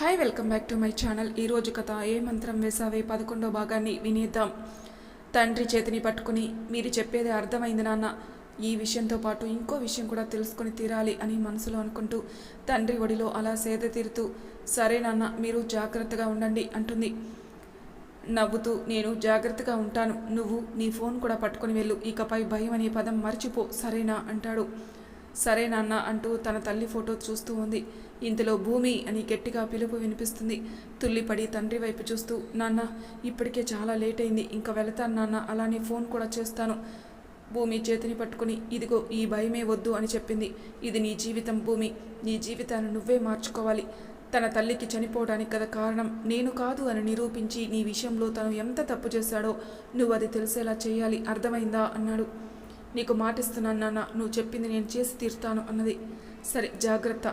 Hi welcome back to my channel. ఈరోజు కథ ఏ మంత్రం వేసావే పదకొండో భాగాన్ని వినేద్దాం. తండ్రి చేతిని పట్టుకుని మీరు చెప్పేది అర్థమైంది నాన్న. ఈ విషయంతో పాటు ఇంకో విషయం కూడా తెలుసుకొని తీరాలి అని మనసులో అనుకుంటూ తండ్రి ఒడిలో అలా సేద తీరుతూ సరే నాన్న మీరు జాగ్రత్తగా ఉండండి అంటుంది. నవ్వుతూ నేను జాగ్రత్తగా ఉంటాను. నువ్వు నీ ఫోన్ కూడా పట్టుకొని వెళ్ళు. ఇకపై భయం అనే పదం మర్చిపో. సరేనా? అంటాడు. సరే నాన్న అంటూ తన తల్లి ఫోటో చూస్తూ ఉంది. ఇంతలో భూమి అని గట్టిగా పిలుపు వినిపిస్తుంది. తుల్లిపడి తండ్రి వైపు చూస్తూ నాన్న ఇప్పటికే చాలా లేట్ అయింది. ఇంకా వెళతాను నాన్న అలానే ఫోన్ కూడా చేస్తాను. భూమి చేతిని పట్టుకుని ఇదిగో ఈ భయమే వద్దు అని చెప్పింది. ఇది నీ జీవితం భూమి. నీ జీవితాన్ని నువ్వే మార్చుకోవాలి. తన తల్లికి చనిపోవడానికి గత కారణం నేను కాదు అని నిరూపించి నీ విషయంలో తను ఎంత తప్పు చేశాడో నువ్వు అది తెలిసేలా చేయాలి. అర్థమైందా? అన్నాడు. నీకు మాటిస్తున్నాను నాన్న. నువ్వు చెప్పింది నేను చేసి తీరుతాను అన్నది. సరే జాగ్రత్త.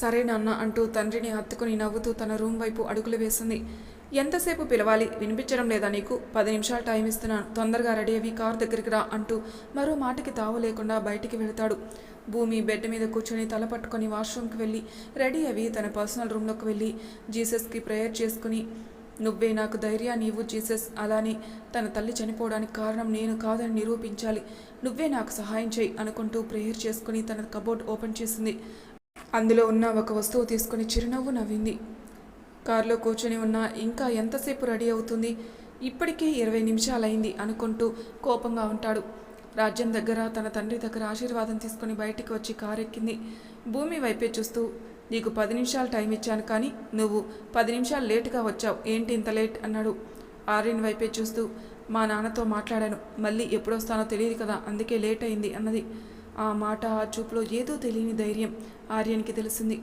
సరే నాన్న అంటూ తండ్రిని హత్తుకుని నవ్వుతూ తన రూమ్ వైపు అడుగులు వేసింది. ఎంతసేపు పిలవాలి? వినిపించడం లేదా నీకు? పది నిమిషాలు టైం ఇస్తున్నాను. తొందరగా రెడీ అవి కార్ దగ్గరికి రా అంటూ మరో మాటకి తావు లేకుండా బయటికి వెళతాడు. భూమి బెడ్ మీద కూర్చొని తల పట్టుకొని వాష్రూమ్కి వెళ్ళి రెడీ అవి తన పర్సనల్ రూమ్లోకి వెళ్ళి జీసస్కి ప్రేయర్ చేసుకుని నువ్వే నాకు ధైర్యాన్ని ఇవ్వు జీసస్. అలానే తన తల్లి చనిపోవడానికి కారణం నేను కాదని నిరూపించాలి. నువ్వే నాకు సహాయం చేయి అనుకుంటూ ప్రేయర్ చేసుకుని తన కబోర్డ్ ఓపెన్ చేసింది. అందులో ఉన్న ఒక వస్తువు తీసుకుని చిరునవ్వు నవ్వింది. కారులో కూర్చొని ఉన్న ఇంకా ఎంతసేపు రెడీ అవుతుంది? ఇప్పటికే ఇరవై నిమిషాలైంది అనుకుంటూ కోపంగా ఉంటాడు. రాజ్యం దగ్గర తన తండ్రి దగ్గర ఆశీర్వాదం తీసుకుని బయటికి వచ్చి కారెక్కింది. భూమి వైపే చూస్తూ నీకు పది నిమిషాలు టైం ఇచ్చాను కానీ నువ్వు పది నిమిషాలు లేటుగా వచ్చావు. ఏంటి ఇంత లేట్? అన్నాడు. ఆర్యన్ వైపే చూస్తూ మా నాన్నతో మాట్లాడాను. మళ్ళీ ఎప్పుడొస్తానో తెలియదు కదా అందుకే లేట్ అయింది అన్నది. ఆ మాట ఆ చూపులో ఏదో తెలియని ధైర్యం ఆర్యన్కి తెలిసింది.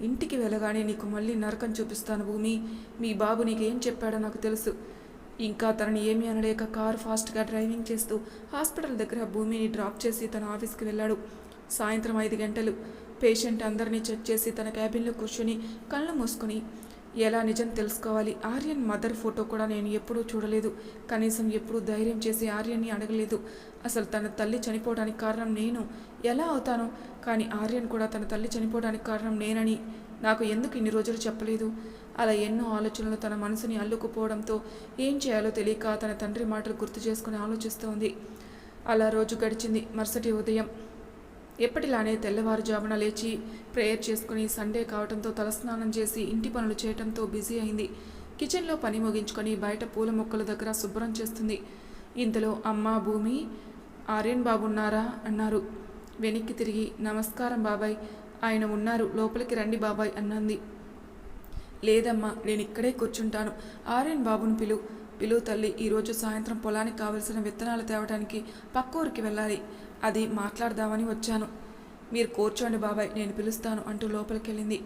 ఇంటికి వెళ్ళగానే నీకు మళ్ళీ నరకం చూపిస్తాను భూమి. మీ బాబు నీకేం చెప్పాడో నాకు తెలుసు. ఇంకా తనని ఏమీ అనలేక కారు ఫాస్ట్గా డ్రైవింగ్ చేస్తూ హాస్పిటల్ దగ్గర భూమిని డ్రాప్ చేసి తన ఆఫీస్కి వెళ్ళాడు. సాయంత్రం ఐదు గంటలు. పేషెంట్ అందరినీ చెక్ చేసి తన క్యాబిన్లో కూర్చుని కళ్ళు మూసుకొని ఎలా నిజం తెలుసుకోవాలి? ఆర్యన్ మదర్ ఫోటో కూడా నేను ఎప్పుడూ చూడలేదు. కనీసం ఎప్పుడూ ధైర్యం చేసి ఆర్యన్ని అడగలేదు. అసలు తన తల్లి చనిపోవడానికి కారణం నేను? ఎలా అవుతాను? కానీ ఆర్యన్ కూడా తన తల్లి చనిపోవడానికి కారణం నేనని నాకు ఎందుకు ఇన్ని రోజులు చెప్పలేదు? అలా ఎన్నో ఆలోచనలు తన మనసుని అల్లుకుపోవడంతో ఏం చేయాలో తెలియక తన తండ్రి మాటలు గుర్తు చేసుకుని ఆలోచిస్తోంది. అలా రోజు గడిచింది మరుసటి ఉదయం. ఎప్పటిలానే తెల్లవారుజామున లేచి ప్రేయర్ చేసుకుని సండే కావడంతో తలస్నానం చేసి ఇంటి పనులు చేయటంతో బిజీ అయింది. కిచెన్లో పని ముగించుకొని బయట పూల మొక్కల దగ్గర శుభ్రం చేస్తుంది. ఇంతలో అమ్మ భూమి ఆర్యన్ బాబు ఉన్నారా? అన్నారు. వెనక్కి తిరిగి నమస్కారం బాబాయ్. ఆయన ఉన్నారు. లోపలికి రండి బాబాయ్ అన్నది. లేదమ్మా నేను ఇక్కడే కూర్చుంటాను. ఆర్యన్ బాబును పిలు. పిలువు తల్లి ఈరోజు సాయంత్రం పొలానికి కావలసిన విత్తనాలు తేవడానికి పక్క ఊరికి వెళ్ళాలి. అది మాట్లాడదామని వచ్చాను. మీరు కూర్చోండి బాబాయ్ నేను పిలుస్తాను అంటూ లోపలికి వెళ్ళింది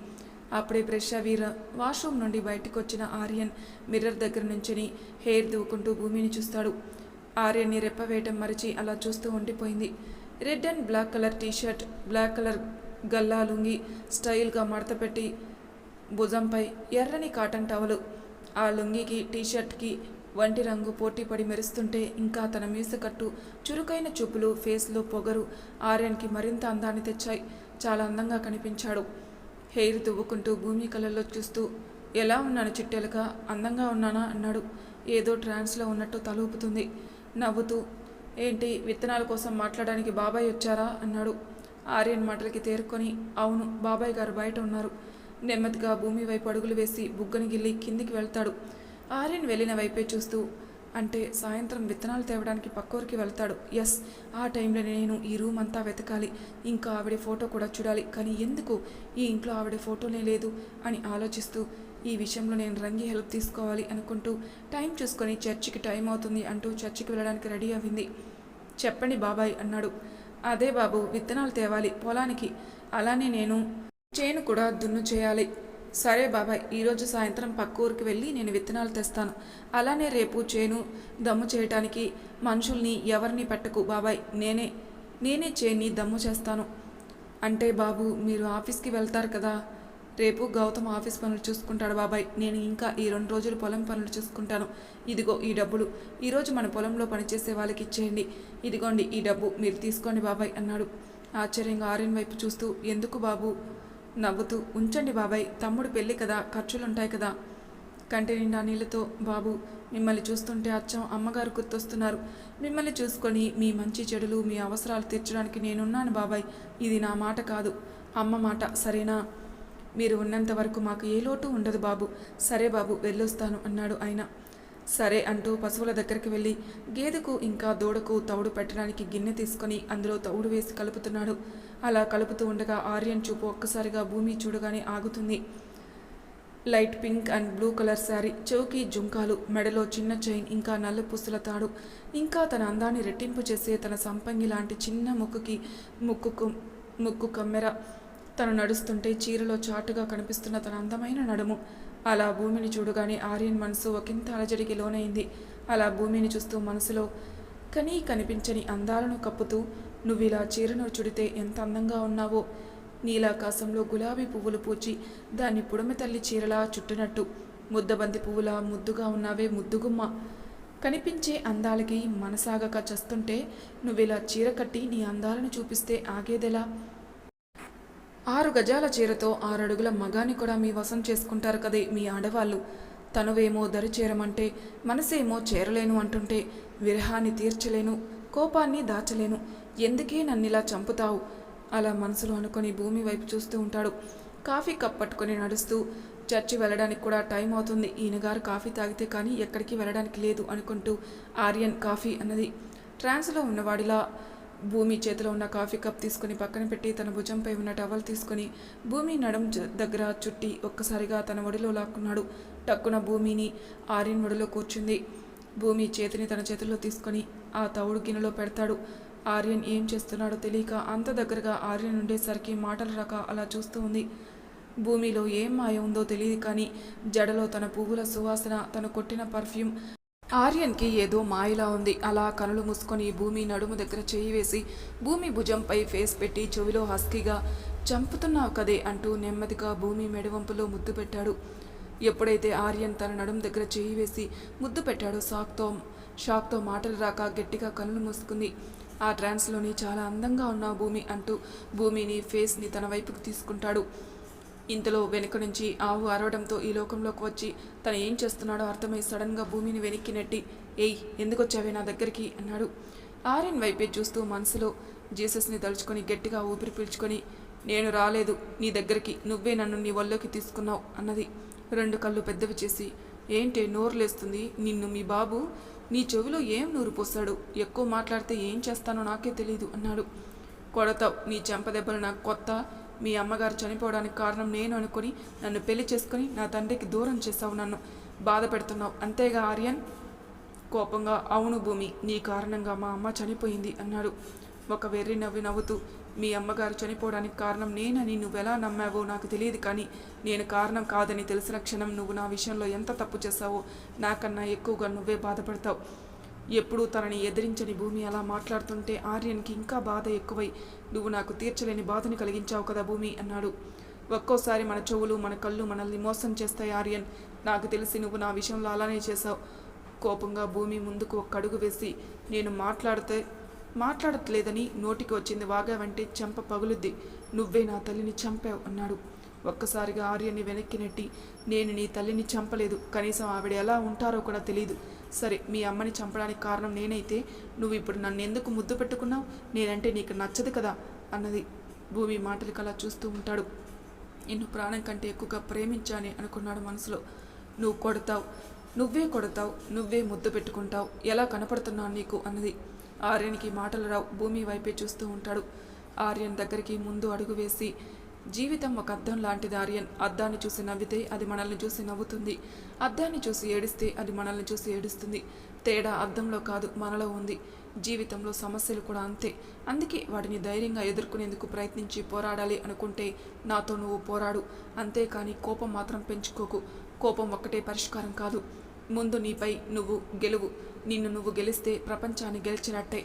అప్పుడే ప్రెష్ వీర వాష్రూమ్ నుండి బయటకు వచ్చిన ఆర్యన్ మిర్రర్ దగ్గర నుంచుని హెయిర్ దువ్వుకుంటూ భూమిని చూస్తాడు. ఆర్యన్ని రెప్పవేయటం మరిచి అలా చూస్తూ ఉండిపోయింది. Red and black colour T shirt black colour Galla lungi స్టైల్గా మడతపెట్టి భుజంపై ఎర్రని కాటన్ టవలు. ఆ లుంగికి టీషర్ట్కి వంటి రంగు పోటీపడి మెరుస్తుంటే ఇంకా తన మీసకట్టు చురుకైన చూపులు ఫేస్లో పొగరు ఆర్యన్కి మరింత అందాన్ని తెచ్చాయి. చాలా అందంగా కనిపించాడు. హెయిర్ దువ్వుకుంటూ భూమి కళ్ళల్లో చూస్తూ ఎలా ఉన్నాను చిట్టెలక? అందంగా ఉన్నానా? అన్నాడు. ఏదో ట్రాన్స్లో ఉన్నట్టు తలూపుతుంది. నవ్వుతూ ఏంటి విత్తనాల కోసం మాట్లాడడానికి బాబాయ్ వచ్చారా? అన్నాడు. ఆర్యన్ మాటలకి తేరుకొని అవును బాబాయ్ గారు బయట ఉన్నారు. నెమ్మదిగా భూమి వైపు అడుగులు వేసి బుగ్గని గిల్లి కిందికి వెళ్తాడు. ఆర్యన్ వెళ్ళిన వైపే చూస్తూ అంటే సాయంత్రం విత్తనాలు తేవడానికి పక్కూరికి వెళ్తాడు. ఎస్ ఆ టైంలో నేను ఈ రూమ్ అంతా వెతకాలి. ఇంకా ఆవిడ ఫోటో కూడా చూడాలి. కానీ ఎందుకు? ఈ ఇంట్లో ఆవిడ ఫోటోనే లేదు అని ఆలోచిస్తూ ఈ విషయంలో నేను రంగి హెల్ప్ తీసుకోవాలి అనుకుంటూ టైం చూసుకొని చర్చికి టైం అవుతుంది అంటూ చర్చికి వెళ్ళడానికి రెడీ అయింది. చెప్పండి బాబాయ్ అన్నాడు. అదే బాబు విత్తనాలు తేవాలి పొలానికి. అలానే నేను చేను కూడా దున్ను చేయాలి. సరే బాబాయ్ ఈరోజు సాయంత్రం పక్క ఊరికి వెళ్ళి నేను విత్తనాలు తెస్తాను. అలానే రేపు చేను దమ్ము చేయటానికి మనుషుల్ని ఎవరిని పెట్టకు బాబాయ్ నేనే నేనే చేన్ని దమ్ము చేస్తాను. అంటే బాబు మీరు ఆఫీస్కి వెళ్తారు కదా. రేపు గౌతమ్ ఆఫీస్ పనులు చూసుకుంటాడు బాబాయ్. నేను ఇంకా ఈ రెండు రోజులు పొలం పనులు చూసుకుంటాను. ఇదిగో ఈ డబ్బులు. ఈరోజు మన పొలంలో పనిచేసే వాళ్ళకి ఇచ్చేయండి. ఇదిగోండి ఈ డబ్బు మీరు తీసుకోండి బాబాయ్ అన్నాడు. ఆశ్చర్యంగా ఆర్యన్ వైపు చూస్తూ ఎందుకు బాబు? నవ్వుతూ ఉంచండి బాబాయ్ తమ్ముడు పెళ్ళి కదా ఖర్చులుంటాయి కదా. కంటి నిండా నీళ్ళతో బాబు మిమ్మల్ని చూస్తుంటే అచ్చం అమ్మగారు గుర్తొస్తున్నారు. మిమ్మల్ని చూసుకొని మీ మంచి చెడులు మీ అవసరాలు తీర్చడానికి నేనున్నాను బాబాయ్. ఇది నా మాట కాదు. అమ్మ మాట సరేనా? మీరు ఉన్నంత వరకు మాకు ఏ లోటు ఉండదు బాబు. సరే బాబు వెళ్ళొస్తాను అన్నాడు ఆయన. సరే అంటూ పశువుల దగ్గరికి వెళ్ళి గేదెకు ఇంకా దూడకు తౌడు పెట్టడానికి గిన్నె తీసుకొని అందులో తౌడు వేసి కలుపుతున్నాడు. అలా కలుపుతూ ఉండగా ఆర్యన్ చూపు ఒక్కసారిగా భూమి చూడగానే ఆగుతుంది. Light pink and blue colour sari చౌకి జుంకాలు మెడలో చిన్న చైన్ ఇంకా నల్ల పూసల తాడు. ఇంకా తన అందాన్ని రెట్టింపు చేసే తన సంపంగి లాంటి చిన్న ముక్కుకి ముక్కుకు ముక్కు కమ్మెర. తను నడుస్తుంటే చీరలో చాటుగా కనిపిస్తున్న తన అందమైన నడుము. అలా భూమిని చూడగానే ఆర్యన్ మనసు ఒకంత అలజడికి లోనైంది. అలా భూమిని చూస్తూ మనసులో కనీ కనిపించని అందాలను కప్పుతూ నువ్వు ఇలా చీరను చుడితే ఎంత అందంగా ఉన్నావో. నీలాకాశంలో గులాబీ పువ్వులు పూచి దాన్ని పుడమ తల్లి చీరలా చుట్టినట్టు. ముద్దబంతి పువ్వులా ముద్దుగా ఉన్నావే ముద్దుగుమ్మ. కనిపించే అందాలకి మనసాగక చస్తుంటే నువ్విలా చీర కట్టి నీ అందాలను చూపిస్తే ఆగేదెలా? ఆరు గజాల చీరతో ఆరడుగుల మగాని కూడా మీ వశం చేసుకుంటారు కదే మీ ఆడవాళ్ళు. తనువేమో దరి చేరమంటే మనసేమో చేరలేను అంటుంటే విరహాన్ని తీర్చలేను కోపాన్ని దాచలేను. ఎందుకే నన్నిలా చంపుతావు? అలా మనసులో అనుకొని భూమి వైపు చూస్తూ ఉంటాడు. కాఫీ కప్ పట్టుకొని నడుస్తూ చర్చి వెళ్ళడానికి కూడా టైం అవుతుంది. ఈయనగారు కాఫీ తాగితే కానీ ఎక్కడికి వెళ్ళడానికి లేదు అనుకుంటూ ఆర్యన్ కాఫీ అన్నది ట్రాన్స్లో ఉన్నవాడిలా భూమి చేతిలో ఉన్న కాఫీ కప్ తీసుకుని పక్కన పెట్టి తన భుజంపై ఉన్న టవల్ తీసుకుని భూమి నడం దగ్గర చుట్టి ఒక్కసారిగా తన ఒడిలో లాక్కున్నాడు. టక్కున భూమిని ఆర్యన్ ఒడిలో కూర్చుంది. భూమి చేతిని తన చేతుల్లో తీసుకొని ఆ తవుడు గిన్నెలో పెడతాడు. ఆర్యన్ ఏం చేస్తున్నాడో తెలియక అంత దగ్గరగా ఆర్యన్ ఉండేసరికి మాటలు రాక అలా చూస్తూ ఉంది. భూమిలో ఏం మాయ ఉందో తెలియదు కానీ జడలో తన పువ్వుల సువాసన తను కొట్టిన పర్ఫ్యూమ్ ఆర్యన్కి ఏదో మాయలా ఉంది. అలా కనులు మూసుకొని భూమి నడుము దగ్గర చేయి వేసి భూమి భుజంపై ఫేస్ పెట్టి చెవిలో హస్కీగా చంపుతున్నావు కదే అంటూ నెమ్మదిగా భూమి మెడవంపులో ముద్దు పెట్టాడు. ఎప్పుడైతే ఆర్యన్ తన నడుము దగ్గర చేయి వేసి ముద్దు పెట్టాడో షాక్తో షాక్తో మాటలు రాక గట్టిగా కనులు మూసుకుంది. ఆ ట్రాన్స్లోని చాలా అందంగా ఉన్న భూమి అంటూ భూమిని ఫేస్ని తన వైపుకు తీసుకుంటాడు. ఇంతలో వెనుక నుంచి ఆవు అరవడంతో ఈ లోకంలోకి వచ్చి తను ఏం చేస్తున్నాడో అర్థమై సడన్గా భూమిని వెనక్కి నెట్టి ఏయ్ ఎందుకు వచ్చావే నా దగ్గరికి? అన్నాడు. ఆర్యన్ వైపే చూస్తూ మనసులో జీసస్ని తలుచుకొని గట్టిగా ఊపిరి పీల్చుకొని నేను రాలేదు నీ దగ్గరికి నువ్వే నన్ను నీ వల్లోకి తీసుకున్నావు అన్నది. రెండు కళ్ళు పెద్దవి చేసి ఏంటే నోరు లేస్తుంది నిన్ను మీ బాబు నీ చెవిలో ఏం నూరు పోస్తాడు ఎక్కువ మాట్లాడితే ఏం చేస్తానో నాకే తెలియదు అన్నాడు. కొడతావు నీ చెంప దెబ్బలు నాకు కొత్త మీ అమ్మగారు చనిపోవడానికి కారణం నేను అనుకుని నన్ను పెళ్ళి చేసుకుని నా తండ్రికి దూరం చేసావు నన్ను బాధ పెడుతున్నావు అంతేగా ఆర్యన్? కోపంగా అవును భూమి నీ కారణంగా మా అమ్మ చనిపోయింది అన్నాడు. ఒక వెర్రి నవ్వి నవ్వుతూ మీ అమ్మగారు చనిపోవడానికి కారణం నేనని నువ్వెలా నమ్మావో నాకు తెలియదు కానీ నేను కారణం కాదని తెలిసిన క్షణం నువ్వు నా విషయంలో ఎంత తప్పు చేశావో నాకన్నా ఎక్కువగా నువ్వే బాధపడతావు. ఎప్పుడూ తనని ఎదిరించని భూమి అలా మాట్లాడుతుంటే ఆర్యన్కి ఇంకా బాధ ఎక్కువై నువ్వు నాకు తీర్చలేని బాధని కలిగించావు కదా భూమి అన్నాడు. ఒక్కోసారి మన చెవులు మన కళ్ళు మనల్ని మోసం చేస్తాయి ఆర్యన్. నాకు తెలిసి నువ్వు నా విషయంలో అలానే చేశావు. కోపంగా భూమి ముందుకు ఒక్క అడుగు వేసి నేను మాట్లాడితే మాట్లాడట్లేదని నోటికి వచ్చింది వాగావంటే చెంప పగులుద్ది. నువ్వే నా తల్లిని చంపావు అన్నాడు. ఒక్కసారిగా ఆర్యన్ని వెనక్కి నెట్టి నేను నీ తల్లిని చంపలేదు. కనీసం ఆవిడ ఎలా ఉంటారో కూడా తెలియదు సరే మీ అమ్మని చంపడానికి కారణం నేనైతే నువ్వు ఇప్పుడు నన్ను ఎందుకు ముద్దు పెట్టుకున్నావు? నేనంటే నీకు నచ్చదు కదా? అన్నది భూమి మాటలకు అలా చూస్తూ ఉంటాడు. నిన్ను ప్రాణం కంటే ఎక్కువగా ప్రేమించాని అనుకున్నాడు మనసులో. నువ్వు కొడతావు. నువ్వే కొడతావు. నువ్వే ముద్దు పెట్టుకుంటావు. ఎలా కనపడుతున్నావు నీకు? అన్నది ఆర్యన్కి మాటలు రావు. భూమి వైపే చూస్తూ ఉంటాడు. ఆర్యన్ దగ్గరికి ముందు అడుగు వేసి జీవితం ఒక అద్దం లాంటిది ఆర్యన్. అద్దాన్ని చూసి నవ్వితే అది మనల్ని చూసి నవ్వుతుంది. అద్దాన్ని చూసి ఏడిస్తే అది మనల్ని చూసి ఏడుస్తుంది. తేడా అద్దంలో కాదు మనలో ఉంది. జీవితంలో సమస్యలు కూడా అంతే. అందుకే వాటిని ధైర్యంగా ఎదుర్కొనేందుకు ప్రయత్నించి పోరాడాలి అనుకుంటే నాతో నువ్వు పోరాడు. అంతేకాని కోపం మాత్రం పెంచుకోకు. కోపం ఒక్కటే పరిష్కారం కాదు. ముందు నీపై నువ్వు గెలువు. నిన్ను నువ్వు గెలిస్తే ప్రపంచాన్ని గెలిచినట్టే.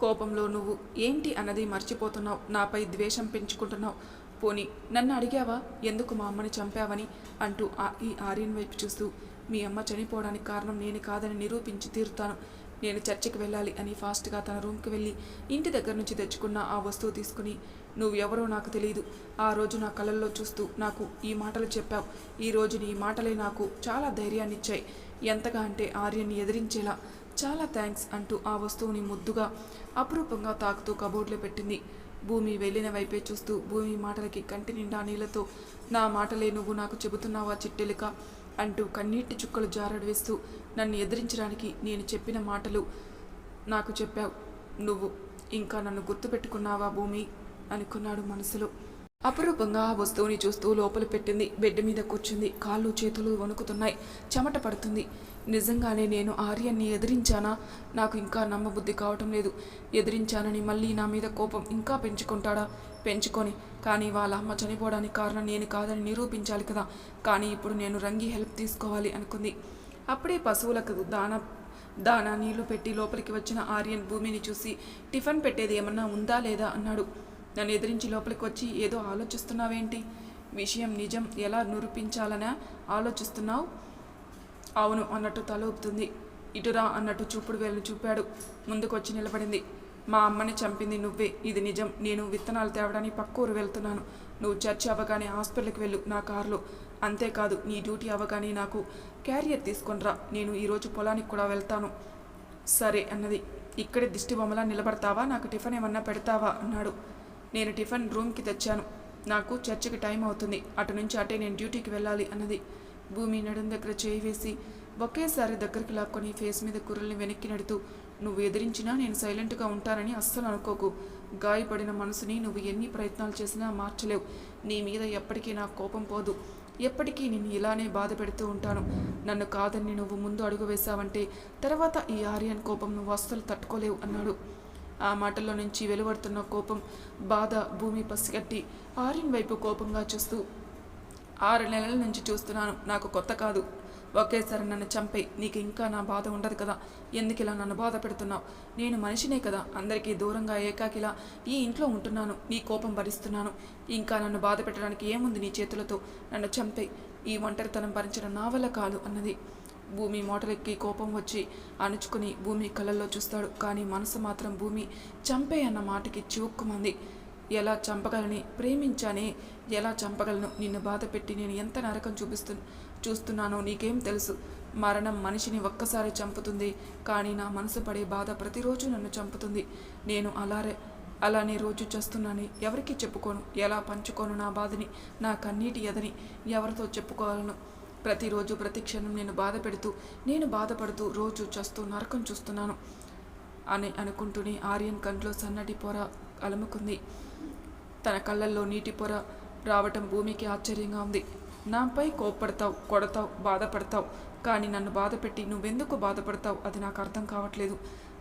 కోపంలో నువ్వు ఏంటి అన్నది మర్చిపోతున్నావు. నాపై ద్వేషం పెంచుకుంటున్నావు. పోని నన్ను అడిగావా? ఎందుకు మా అమ్మని చంపావని? అంటూ ఆ ఈ ఆర్యన్ వైపు చూస్తూ మీ అమ్మ చనిపోవడానికి కారణం నేను కాదని నిరూపించి తీరుతాను. నేను చర్చికి వెళ్ళాలి అని ఫాస్ట్గా తన రూమ్కి వెళ్ళి ఇంటి దగ్గర నుంచి తెచ్చుకున్న ఆ వస్తువు తీసుకుని నువ్వు ఎవరో నాకు తెలియదు ఆ రోజు నా కళ్ళల్లో చూస్తూ నాకు ఈ మాటలు చెప్పావు. ఈ రోజు నీ మాటలే నాకు చాలా ధైర్యాన్ని ఇచ్చాయి ఎంతగా అంటే ఆర్యన్ని ఎదిరించేలా. చాలా థ్యాంక్స్ అంటూ ఆ వస్తువుని ముద్దుగా అపురూపంగా తాకుతూ కబోర్డ్లో పెట్టింది. భూమి వెళ్ళిన వైపే చూస్తూ భూమి మాటలకి కంటి నిండా నీళ్ళతో నా మాటలే నువ్వు నాకు చెబుతున్నావా చిట్టెలుక? అంటూ కన్నీటి చుక్కలు జారడవేస్తూ నన్ను ఎదిరించడానికి నేను చెప్పిన మాటలు నాకు చెప్పావు. నువ్వు ఇంకా నన్ను గుర్తుపెట్టుకున్నావా భూమి? అనుకున్నాడు మనసులో. అపురూపంగా ఆ వస్తువుని చూస్తూ లోపల పెట్టింది. బెడ్ మీద కూర్చుంది. కాళ్ళు చేతులు వణుకుతున్నాయి. చెమట పడుతుంది. నిజంగానే నేను ఆర్యన్ని ఎదిరించానా? నాకు ఇంకా నమ్మబుద్ధి కావటం లేదు. ఎదిరించానని మళ్ళీ నా మీద కోపం ఇంకా పెంచుకుంటాడా? పెంచుకొని. కానీ వాళ్ళ అమ్మ చనిపోవడానికి కారణం నేను కాదని నిరూపించాలి కదా. కానీ ఇప్పుడు నేను రంగి హెల్ప్ తీసుకోవాలి అనుకుంది. అప్పుడే పశువులకు దాన దానా నీళ్ళు పెట్టి లోపలికి వచ్చిన ఆర్యన్ భూమిని చూసి టిఫిన్ పెట్టేది ఏమన్నా ఉందా లేదా అన్నాడు. నన్ను ఎదిరించి లోపలికి వచ్చి ఏదో ఆలోచిస్తున్నావేంటి? విషయం నిజం ఎలా నిరూపించాలనే ఆలోచిస్తున్నావు? అవును అన్నట్టు తల ఊపుతుంది. ఇటురా అన్నట్టు చూపుడు వేలు చూపాడు. ముందుకొచ్చి నిలబడింది. మా అమ్మని చంపింది నువ్వే. ఇది నిజం. నేను విత్తనాలు తేవడానికి పక్క ఊరు వెళ్తున్నాను. నువ్వు చర్చ్ అవ్వగానే హాస్పిటల్కి వెళ్ళు నా కారులో. అంతేకాదు నీ డ్యూటీ అవ్వగానే నాకు క్యారియర్ తీసుకొనిరా నేను ఈరోజు పొలానికి కూడా వెళ్తాను. సరే అన్నది. ఇక్కడే దిష్టి బొమ్మలా నిలబడతావా? నాకు టిఫిన్ ఏమన్నా పెడతావా? అన్నాడు. నేను టిఫిన్ రూమ్కి తెచ్చాను. నాకు చర్చికి టైం అవుతుంది. అటు నుంచి అటే నేను డ్యూటీకి వెళ్ళాలి అన్నది. భూమి నడుం దగ్గర చేయి వేసి ఒకేసారి దగ్గరికి లాక్కొని ఫేస్ మీద కుర్రల్ని వెనక్కి నడుతూ నువ్వు ఎదిరించినా నేను సైలెంట్గా ఉంటానని అస్సలు అనుకోకు. గాయపడిన మనసుని నువ్వు ఎన్ని ప్రయత్నాలు చేసినా మార్చలేవు. నీ మీద ఎప్పటికీ నా కోపం పోదు. ఎప్పటికీ నేను ఇలానే బాధ పెడుతూ ఉంటాను. నన్ను కాదని నువ్వు ముందు అడుగు వేశావంటే తర్వాత ఈ ఆర్యన్ కోపం నువ్వు అస్సలు తట్టుకోలేవు అన్నాడు. ఆ మాటల్లో నుంచి వెలువడుతున్న కోపం బాధ భూమి పసిగట్టి ఆర్యన్ వైపు కోపంగా చూస్తూ ఆరు నెలల నుంచి చూస్తున్నాను నాకు కొత్త కాదు. ఒకేసారి నన్ను చంపే నీకు ఇంకా నా బాధ ఉండదు కదా. ఎందుకు ఇలా నన్ను బాధ పెడుతున్నావు? నేను మనిషినే కదా. అందరికీ దూరంగా ఏకాకిలా ఈ ఇంట్లో ఉంటున్నాను. నీ కోపం భరిస్తున్నాను. ఇంకా నన్ను బాధ పెట్టడానికి ఏముంది నీ చేతులతో? నన్ను చంపే ఈ ఒంటరితనం భరించడం నా వల్ల కాదు అన్నది. భూమి మోటలెక్కి కోపం వచ్చి అణుచుకుని భూమి కళ్ళల్లో చూస్తాడు. కానీ మనసు మాత్రం భూమి చంపే అన్న మాటకి చివుక్కుమంది. ఎలా చంపగలని? ప్రేమించానే ఎలా చంపగలను? నిన్ను బాధ పెట్టి నేను ఎంత నరకం చూపిస్తు చూస్తున్నానో నీకేం తెలుసు. మరణం మనిషిని ఒక్కసారి చంపుతుంది. కానీ నా మనసు పడే బాధ ప్రతిరోజు నన్ను చంపుతుంది. నేను అలారే అలానే రోజు చేస్తున్నాను. ఎవరికి చెప్పుకోను. ఎలా పంచుకోను నా బాధని? నా కన్నీటి ఎదని ఎవరితో చెప్పుకోవాలను ప్రతిరోజు ప్రతి క్షణం నేను బాధ పెడుతూ నేను బాధపడుతూ రోజు చస్తూ నరకం చూస్తున్నాను అని అనుకుంటూనే ఆర్యన్ కంట్లో సన్నటి పొర అలముకుంది. తన కళ్ళల్లో నీటి పొర రావటం భూమికి ఆశ్చర్యంగా ఉంది. నాపై కోప్పడతావు కొడతావు బాధపడతావు కానీ నన్ను బాధపెట్టి నువ్వెందుకు బాధపడతావు? అది నాకు అర్థం కావట్లేదు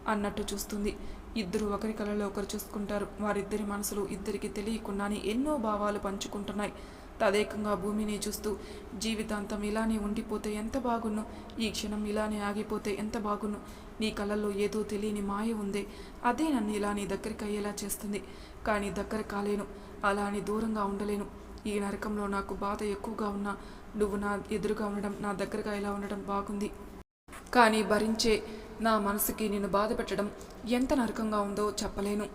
అన్నట్టు చూస్తుంది. ఇద్దరు ఒకరి కళ్ళలో ఒకరు చూసుకుంటారు. వారిద్దరి మనసులు ఇద్దరికి తెలియకుండానే ఎన్నో భావాలు పంచుకుంటున్నాయి. తదేకంగా భూమిని చూస్తూ జీవితాంతం ఇలానే ఉండిపోతే ఎంత బాగున్ను? ఈ క్షణం ఇలానే ఆగిపోతే ఎంత బాగున్ను? నీ కళ్ళల్లో ఏదో తెలియని మాయ ఉందే. అదే నన్ను ఇలా నీ దగ్గరికి అయ్యేలా చేస్తుంది. కానీ దగ్గర కాలేను. అలా అని దూరంగా ఉండలేను. ఈ నరకంలో నాకు బాధ ఎక్కువగా ఉన్నా నువ్వు నా ఎదురుగా ఉండడం నా దగ్గరగా ఇలా ఉండడం బాగుంది. కానీ భరించే నా మనసుకి నేను బాధ పెట్టడం ఎంత నరకంగా ఉందో చెప్పలేను.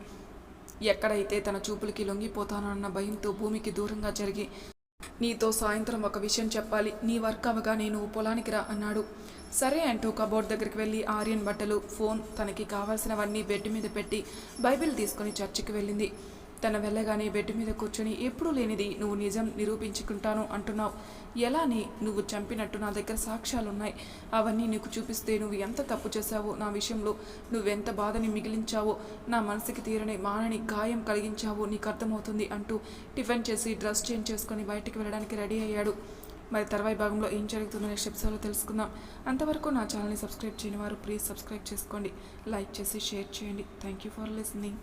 ఎక్కడైతే తన చూపులకి లొంగిపోతానన్న భయంతో భూమికి దూరంగా జరిగి నీతో సాయంత్రం ఒక విషయం చెప్పాలి. నీ వర్క్ అవగానే నువ్వు పొలానికి రా అన్నాడు. సరే అంటూ కబోర్డ్ దగ్గరికి వెళ్ళి ఆర్యన్ బట్టలు ఫోన్ తనకి కావాల్సినవన్నీ బెడ్ మీద పెట్టి బైబిల్ తీసుకొని చర్చికి వెళ్ళింది. తన వెళ్ళగానే బెడ్ మీద కూర్చొని ఎప్పుడూ లేనిది నువ్వు నిజం నిరూపించుకుంటాను అంటున్నావు. ఎలాని నువ్వు చంపినట్టు నా దగ్గర సాక్ష్యాలున్నాయి. అవన్నీ నీకు చూపిస్తే నువ్వు ఎంత తప్పు చేశావో నా విషయంలో నువ్వెంత బాధని మిగిలించావో నా మనసుకి తీరని మానని గాయం కలిగించావో నీకు అర్థమవుతుంది అంటూ టిఫిన్ చేసి డ్రెస్ చేంజ్ చేసుకొని బయటికి వెళ్ళడానికి రెడీ అయ్యాడు. మరి తర్వాయి భాగంలో ఏం జరుగుతుందో నెక్స్ట్ ఎపిసోడ్లో తెలుసుకుందాం. అంతవరకు నా ఛానల్ని సబ్స్క్రైబ్ చేయని వారు ప్లీజ్ సబ్స్క్రైబ్ చేసుకోండి. లైక్ చేసి షేర్ చేయండి. Thank you for listening.